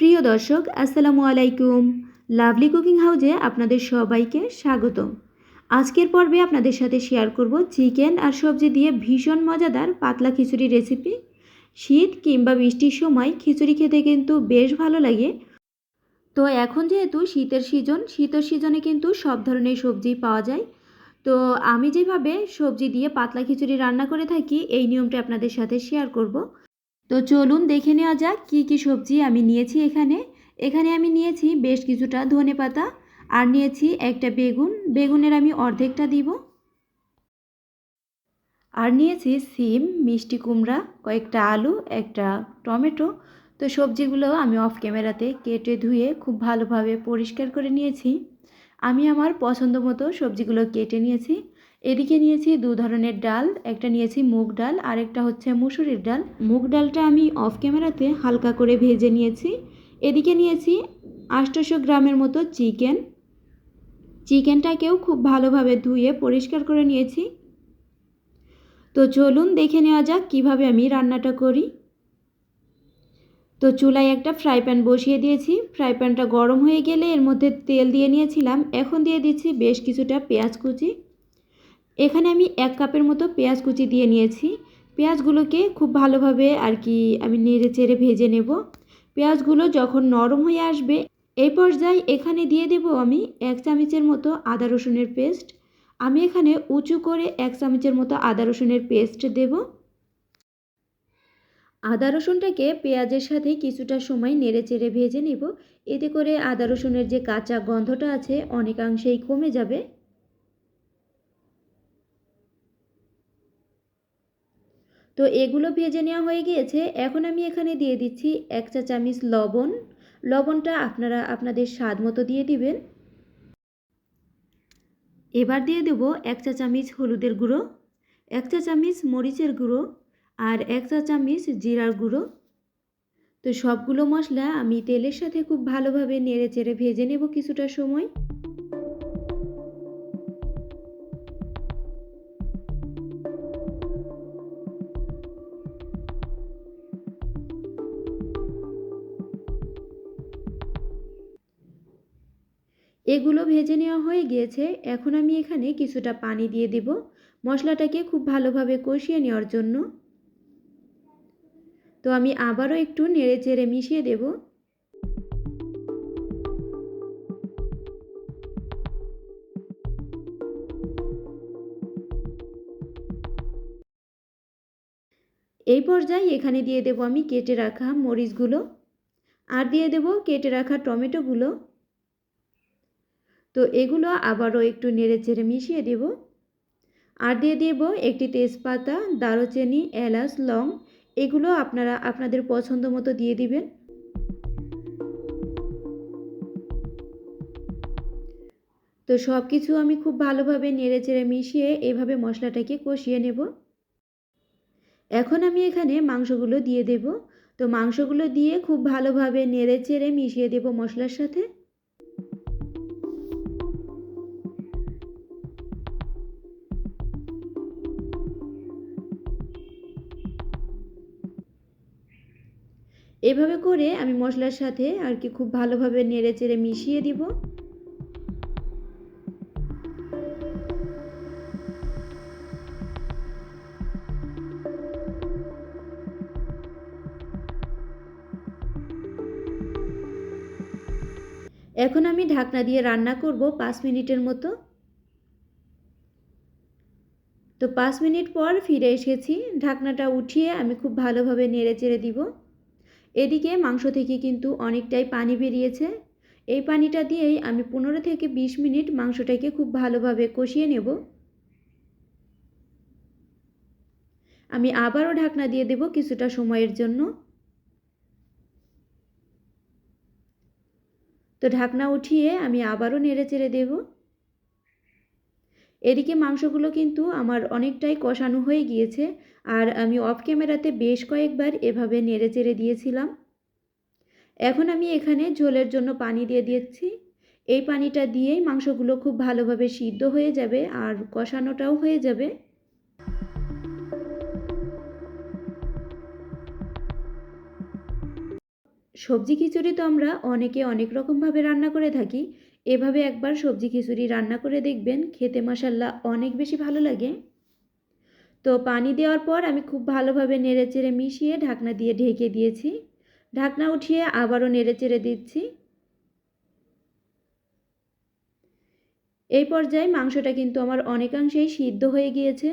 প্রিয় দর্শক, আসসালামু আলাইকুম। লাভলি কুকিং হাউজে আপনাদের সবাইকে স্বাগত আজকের পর্বে আপনাদের সাথে শেয়ার করব চিকেন আর সবজি দিয়ে ভীষণ মজাদার পাতলা খিচুড়ি রেসিপি শীত কিংবা বৃষ্টির সময় খিচুড়ি খেতে কিন্তু বেশ ভালো লাগে। তো এখন যেহেতু শীতের সিজন শীতের সিজনে কিন্তু সব ধরনের সবজি পাওয়া যায়। তো আমি যেভাবে সবজি দিয়ে পাতলা খিচুড়ি রান্না করে থাকি, এই নিয়মটা আপনাদের সাথে শেয়ার করব। তো চলুন দেখে নেওয়া যাক কী কী সবজি আমি নিয়েছি এখানে। এখানে আমি নিয়েছি বেশ কিছুটা ধনে পাতা আর নিয়েছি একটা বেগুন। বেগুনের আমি অর্ধেকটা দিব। আর নিয়েছি সিম, মিষ্টি কুমড়া, কয়েকটা আলু, একটা টমেটো। তো সবজিগুলো আমি অফ ক্যামেরাতে কেটে ধুয়ে খুব ভালোভাবে পরিষ্কার করে নিয়েছি। আমি আমার পছন্দ মতো সবজিগুলো কেটে নিয়েছি। এদিকে নিয়েছি দু ধরনের ডাল, একটা নিয়েছি মুগ ডাল আর একটা হচ্ছে মুসুরির ডাল। মুগ ডালটা আমি অফ ক্যামেরাতে হালকা করে ভেজে নিয়েছি। এদিকে নিয়েছি আটশোশো গ্রামের মতো চিকেন। চিকেনটাকেও খুব ভালোভাবে ধুয়ে পরিষ্কার করে নিয়েছি। তো চলুন দেখে নেওয়া যাক কীভাবে আমি রান্নাটা করি। তো চুলায় একটা ফ্রাই প্যান বসিয়ে দিয়েছি। ফ্রাই প্যানটা গরম হয়ে গেলে এর মধ্যে তেল দিয়ে নিয়েছিলাম। এখন দিয়ে দিচ্ছি বেশ কিছুটা পেঁয়াজ কুচি। এখানে আমি এক কাপের মতো পেঁয়াজ কুচি দিয়ে নিয়েছি। পেঁয়াজগুলোকে খুব ভালোভাবে আর কি আমি নেড়ে চেড়ে ভেজে নেব। পেঁয়াজগুলো যখন নরম হয়ে আসবে, এই পর্যায়ে এখানে দিয়ে দেব আমি এক চামচের মতো আদা রসুনের পেস্ট। আমি এখানে উঁচু করে এক চামচের মতো আদা রসুনের পেস্ট দেব। আদা রসুনটাকে পেঁয়াজের সাথে কিছুটা সময় নেড়ে চেড়ে ভেজে নেব। এতে করে আদা রসুনের যে কাঁচা গন্ধটা আছে, অনেকাংশেই কমে যাবে। তো এগুলো ভেজে নেওয়া হয়ে গিয়েছে। এখন আমি এখানে দিয়ে দিচ্ছি এক চা চামচ লবণ। লবণটা আপনারা আপনাদের স্বাদ মতো দিয়ে দিবেন। এবার দিয়ে দেব এক চা চামচ হলুদের গুঁড়ো, এক চা চামচ মরিচের গুঁড়ো আর এক চা চামচ জিরার গুঁড়ো। তো সবগুলো মশলা আমি তেলের সাথে খুব ভালোভাবে নেড়ে চেড়ে ভেজে নেব কিছুটা সময়। এগুলো ভেজে নেওয়া হয়ে গিয়েছে। এখন আমি এখানে কিছুটা পানি দিয়ে দেব। মশলাটাকে খুব ভালোভাবে কষিয়ে নেওয়ার জন্য। তো আমি আবারও একটু নেড়ে চেড়ে মিশিয়ে দেব। এই পর্যায়ে এখানে দিয়ে দেব আমি কেটে রাখা মরিচগুলো। আর দিয়ে দেব কেটে রাখা টমেটোগুলো। তো এগুলো আবারও একটু নেড়ে চেড়ে মিশিয়ে দেব। আর দিয়ে দেব একটি তেজপাতা, দারুচিনি, এলাচ, লং, এগুলো আপনারা আপনাদের পছন্দ মতো দিয়ে দিবেন। তো সব কিছু আমি খুব ভালোভাবে নেড়ে চেড়ে মিশিয়ে এভাবে মশলাটাকে কষিয়ে নেব। এখন আমি এখানে মাংসগুলো দিয়ে দেব। তো মাংসগুলো দিয়ে খুব ভালোভাবে নেড়ে চেড়ে মিশিয়ে দেব মশলার সাথে। এভাবে করে আমি মশলার সাথে আর কি খুব ভালোভাবে নেড়ে চেড়ে মিশিয়ে দিব। এখন আমি ঢাকনা দিয়ে রান্না করব পাঁচ মিনিটের মতো। তো পাঁচ মিনিট পর ফিরে এসেছি। ঢাকনাটা উঠিয়ে আমি খুব ভালোভাবে নেড়ে চেড়ে দিব। এদিকে মাংস থেকে কিন্তু অনেকটাই পানি বেরিয়েছে। এই পানিটা দিয়েই আমি পনেরো থেকে বিশ মিনিট মাংসটাকে খুব ভালোভাবে কষিয়ে নেব। আমি আবারও ঢাকনা দিয়ে দেব কিছুটা সময়ের জন্য। তো ঢাকনা উঠিয়ে আমি আবারও নেড়ে চেড়ে দেব। এদিকে মাংসগুলো কিন্তু আমার অনেকটাই কষানো হয়ে গিয়েছে আর আমি অফ ক্যামেরাতে বেশ কয়েকবার এভাবে নেড়ে চেড়ে দিয়েছিলাম। এখন আমি এখানে ঝোলের জন্য পানি দিয়ে দিচ্ছি। এই পানিটা দিয়েই মাংসগুলো খুব ভালোভাবে সিদ্ধ হয়ে যাবে আর কষানোটাও হয়ে যাবে। সবজি খিচুড়ি তো আমরা অনেকে অনেক রকমভাবে রান্না করে থাকি। এভাবে একবার সবজি খিচুড়ি রান্না করে দেখবেন খেতে মশাল্লা অনেক বেশি ভালো লাগে। তো পানি দেওয়ার পর আমি খুব ভালোভাবে নেড়েচেড়ে মিশিয়ে ঢাকনা দিয়ে ঢেকে দিয়েছি। ঢাকনা উঠিয়ে আবারও নেড়েচেড়ে দিচ্ছি। এই পর্যায়ে মাংসটা কিন্তু আমার অনেকাংশেই সিদ্ধ হয়ে গিয়েছে।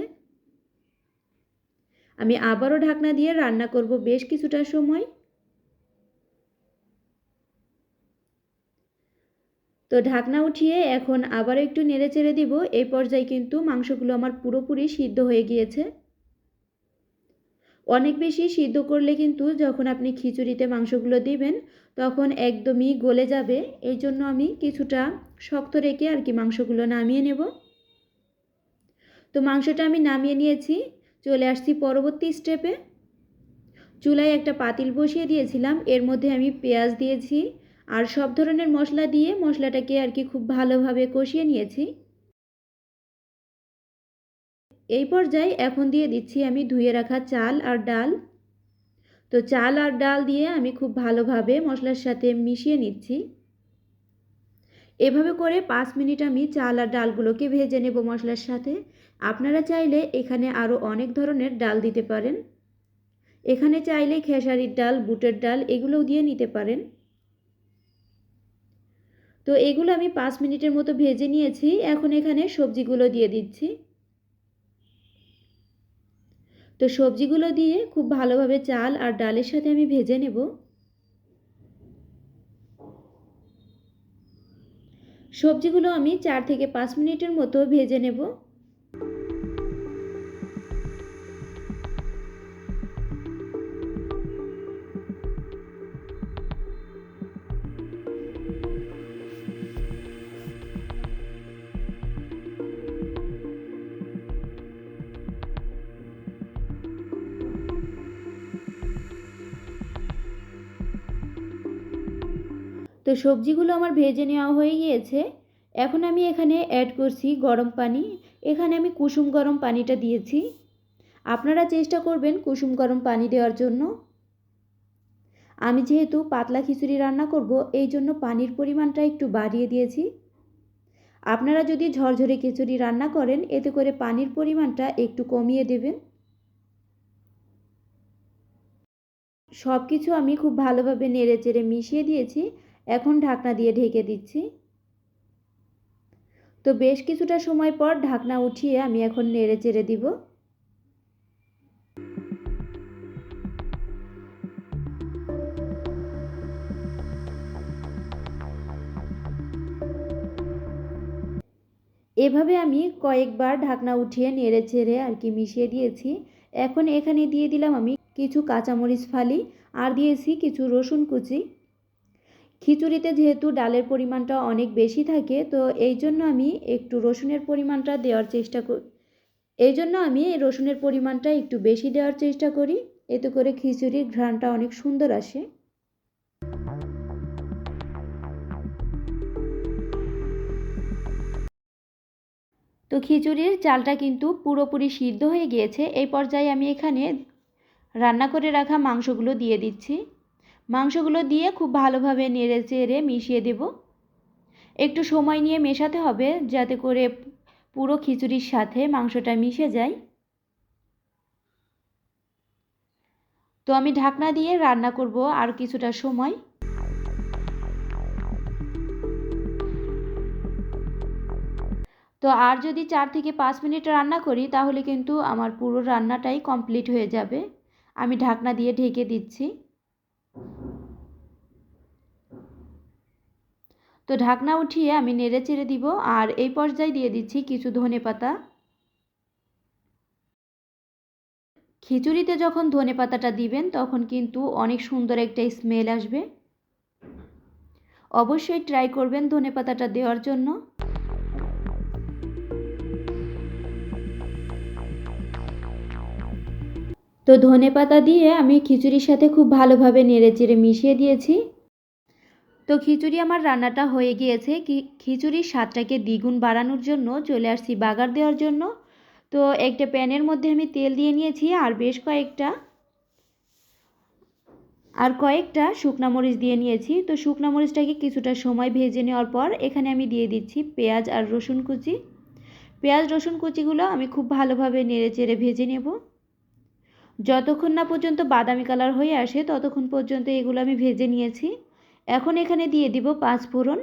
আমি আবারও ঢাকনা দিয়ে রান্না করব বেশ কিছুটা সময়। তো ঢাকনা উঠিয়ে এখন আবার একটু নেড়ে চেড়ে দিব। এই পর্যায়ে কিন্তু মাংসগুলো আমার পুরোপুরি সিদ্ধ হয়ে গিয়েছে। অনেক বেশি সিদ্ধ করলে কিন্তু যখন আপনি খিচুড়িতে মাংসগুলো দিবেন, তখন একদমই গলে যাবে। এই জন্য আমি কিছুটা শক্ত রেখে আর কি মাংসগুলো নামিয়ে নেব। তো মাংসটা আমি নামিয়ে নিয়েছি। চলে আসছি পরবর্তী স্টেপে চুলায় একটা পাতিল বসিয়ে দিয়েছিলাম। এর মধ্যে আমি পেঁয়াজ দিয়েছি। আর সব ধরনের মশলা দিয়ে মশলাটাকে আর কি খুব ভালোভাবে কষিয়ে নিয়েছি। এই পর্যায়ে এখন দিয়ে দিচ্ছি আমি ধুয়ে রাখা চাল আর ডাল। তো চাল আর ডাল দিয়ে আমি খুব ভালোভাবে মশলার সাথে মিশিয়ে নিচ্ছি। এভাবে করে পাঁচ মিনিট আমি চাল আর ডালগুলোকে ভেজে নেব মশলার সাথে। আপনারা চাইলে এখানে আরও অনেক ধরনের ডাল দিতে পারেন। এখানে চাইলে খেসারির ডাল, বুটের ডাল এগুলোও দিয়ে নিতে পারেন। তো এগুলো আমি পাঁচ মিনিটের মতো ভেজে নিয়েছি। এখন এখানে সবজিগুলো দিয়ে দিচ্ছি। তো সবজিগুলো দিয়ে খুব ভালোভাবে চাল আর ডালের সাথে আমি ভেজে নেব। সবজিগুলো আমি চার থেকে পাঁচ মিনিটের মতো ভেজে নেব। সবজিগুলো আমার ভেজে নেওয়া হয়ে গিয়েছে। এখন আমি এখানে অ্যাড করছি গরম পানি। এখানে আমি কুসুম গরম পানিটা দিয়েছি। আপনারা চেষ্টা করবেন কুসুম গরম পানি দেওয়ার জন্য। আমি যেহেতু পাতলা খিচুড়ি রান্না করব, এই জন্য পানির পরিমাণটা একটু বাড়িয়ে দিয়েছি। আপনারা যদি ঝরঝরে খিচুড়ি রান্না করেন, এতে করে পানির পরিমাণটা একটু কমিয়ে দেবেন। সব কিছু আমি খুব ভালোভাবে নেড়ে চেড়ে মিশিয়ে দিয়েছি। এখন ঢাকনা দিয়ে ঢেকে দিচ্ছি। তো বেশ কিছুটা সময় পর ঢাকনা উঠিয়ে আমি এখন নেড়ে চেড়ে দিব। এভাবে আমি কয়েকবার ঢাকনা উঠিয়ে নেড়ে চেড়ে আর কি মিশিয়ে দিয়েছি। এখন এখানে দিয়ে দিলাম আমি কিছু কাঁচামরিচ ফালি, আর দিয়েছি কিছু রসুন কুচি। খিচুড়িতে যেহেতু ডালের পরিমাণটা অনেক বেশি থাকে, তো এই জন্য আমি একটু রসুনের পরিমাণটা দেওয়ার চেষ্টা করি, এই জন্য আমি রসুনের পরিমাণটা একটু বেশি দেওয়ার চেষ্টা করি, এতে করে খিচুড়ির ঘ্রাণটা অনেক সুন্দর আসে। তো খিচুড়ির চালটা কিন্তু পুরোপুরি সিদ্ধ হয়ে গিয়েছে, এই পর্যায়ে আমি এখানে রান্না করে রাখা মাংসগুলো দিয়ে দিচ্ছি। মাংসগুলো দিয়ে খুব ভালোভাবে নেড়ে চেড়ে মিশিয়ে দেব। একটু সময় নিয়ে মেশাতে হবে যাতে করে পুরো খিচুড়ির সাথে মাংসটা মিশে যায়। তো আমি ঢাকনা দিয়ে রান্না করব আর কিছুটা সময়। তো আর যদি চার থেকে পাঁচ মিনিট রান্না করি, তাহলে কিন্তু আমার পুরো রান্নাটাই কমপ্লিট হয়ে যাবে। আমি ঢাকনা দিয়ে ঢেকে দিচ্ছি। তো ঢাকনা উঠিয়ে আমি নেড়ে চেড়ে দিব, আর এই পর্যায়ে দিয়ে দিচ্ছি কিছু ধনে পাতা। খিচুড়িতে যখন ধনে পাতাটা দিবেন, তখন কিন্তু অনেক সুন্দর একটা স্মেল আসবে। অবশ্যই ট্রাই করবেন ধনে পাতাটা দেওয়ার জন্য। তো ধনে পাতা দিয়ে আমি খিচুড়ির সাথে খুব ভালোভাবে নেড়ে চেড়ে মিশিয়ে দিয়েছি। তো খিচুড়ি আমার রান্নাটা হয়ে গিয়েছে। কি, খিচুড়ির স্বাদটাকে দ্বিগুণ বাড়ানোর জন্য চলে আসছি বাগার দেওয়ার জন্য। তো একটা প্যানের মধ্যে আমি তেল দিয়ে নিয়েছি আর বেশ কয়েকটা, আর কয়েকটা শুকনা মরিচ দিয়ে নিয়েছি। তো শুকনা মরিচটাকে কিছুটা সময় ভেজে নেওয়ার পর এখানে আমি দিয়ে দিচ্ছি পেঁয়াজ আর রসুন কুচি। পেঁয়াজ রসুন কুচিগুলো আমি খুব ভালোভাবে নেড়ে চেড়ে ভেজে নেব। যতক্ষণ না পর্যন্ত বাদামি কালার হয়ে আসে, ততক্ষণ পর্যন্ত এগুলো আমি ভেজে নিয়েছি। এখন এখানে দিয়ে দিব পাঁচ ফোড়ন।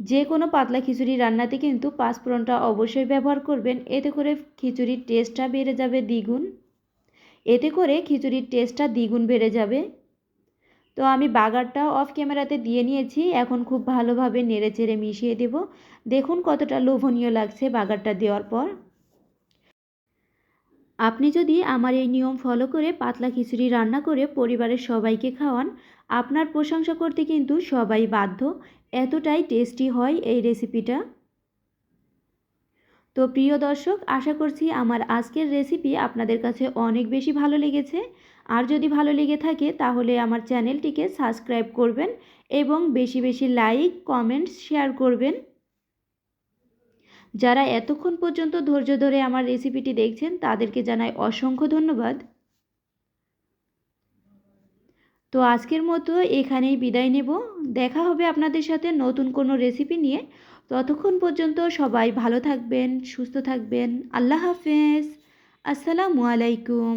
যে কোনো পাতলা খিচুড়ি রান্নাতে কিন্তু পাঁচফোড়নটা অবশ্যই ব্যবহার করবেন। এতে করে খিচুড়ির টেস্টটা বেড়ে যাবে দ্বিগুণ। এতে করে খিচুড়ির টেস্টটা দ্বিগুণ বেড়ে যাবে। তো আমি বাগারটা অফ ক্যামেরাতে দিয়ে নিয়েছি। এখন খুব ভালোভাবে নেড়ে চেড়ে মিশিয়ে দেব। দেখুন কতটা লোভনীয় লাগছে বাগারটা দেওয়ার পর। আপনি যদি আমার এই নিয়ম ফলো করে পাতলা খিচুড়ি রান্না করে পরিবারের সবাইকে খাওয়ান, আপনার প্রশংসা করতে কিন্তু সবাই বাধ্য। এতটাই টেস্টি হয় এই রেসিপিটা। তো প্রিয় দর্শক, আশা করছি আমার আজকের রেসিপি আপনাদের কাছে অনেক বেশি ভালো লেগেছে। আর যদি ভালো লেগে থাকে তাহলে আমার চ্যানেলটিকে সাবস্ক্রাইব করবেন এবং বেশি বেশি লাইক কমেন্টস শেয়ার করবেন। যারা এতক্ষণ পর্যন্ত ধৈর্য ধরে আমার রেসিপিটি দেখছেন, তাদেরকে জানাই অসংখ্য ধন্যবাদ। তো আজকের মতো এখানেই বিদায় নেব। দেখা হবে আপনাদের সাথে নতুন কোনো রেসিপি নিয়ে। ততক্ষণ পর্যন্ত সবাই ভালো থাকবেন, সুস্থ থাকবেন। আল্লাহ হাফেজ। আসসালামু আলাইকুম।